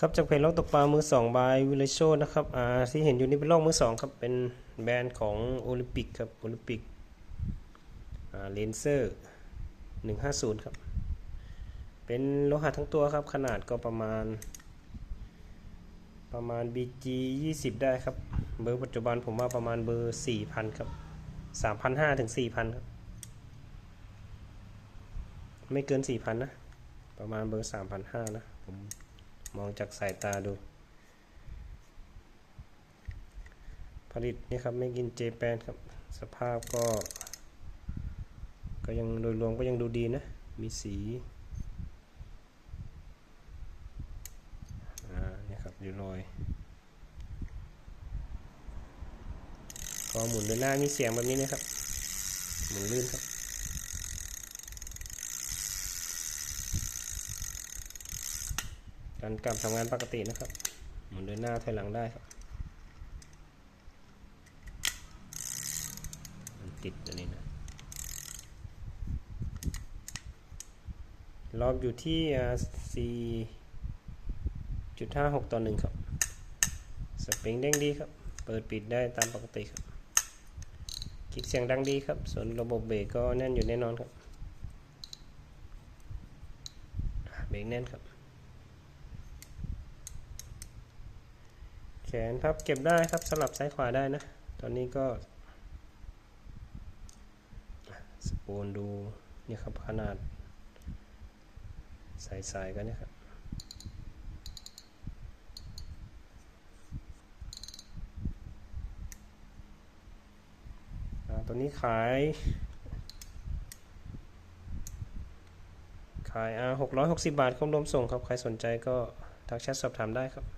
ครับจากเพจลอกตกปลามือสองบายวิลโชนะครับอ่าที่เห็นอยู่นี่เป็นลอกมือสองครับเป็นแบรนด์ของโอลิมปิกครับโอลิมปิกอ่าเลนเซอร์หนึ่งห้าศูนย์ครับ เป็นโลหะทั้งตัวครับ ขนาดก็ประมาณ ประมาณ BG 20 ได้ครับ เบอร์ปัจจุบันผมว่าประมาณเบอร์ 4,000 ครับ 3,500 ถึง 4,000 ครับ ไม่เกิน 4,000 นะ ประมาณเบอร์ 3,500 นะผม มองจากสายตาดู ผลิตนี่ครับไม่กินเจแปนครับ สภาพก็ ก็ยังโดยรวมก็ยังดูดีนะ มีสีอ่าเนี่ยครับอยู่รอยก็หมุนเดินหน้ามีเสียงแบบนี้นะครับ หมุนลื่นครับ การกลับทำงานปกตินะครับ หมุนเดินหน้าถอยหลังได้ครับ มันติดอันนี้นะ รอบอยู่ที่สี่จุดห้าหกต่อหนึ่งครับ สปริงเด้งดีครับ เปิดปิดได้ตามปกติครับคลิกเสียงดังดีครับ ส่วนระบบเบรกก็แน่นอยู่แน่นอนครับ เบรกแน่นครับ แขนพับเก็บได้ครับสลับซ้ายขวาได้นะ ตอนนี้ก็สปูนดูนี่ครับขนาดใสๆกันนะครับตัวนี้ขาย ขายอ่าหกร้อยหกสิบบาทครบรวมส่งครับ ใครสนใจก็ทักแชทสอบถามได้ครับ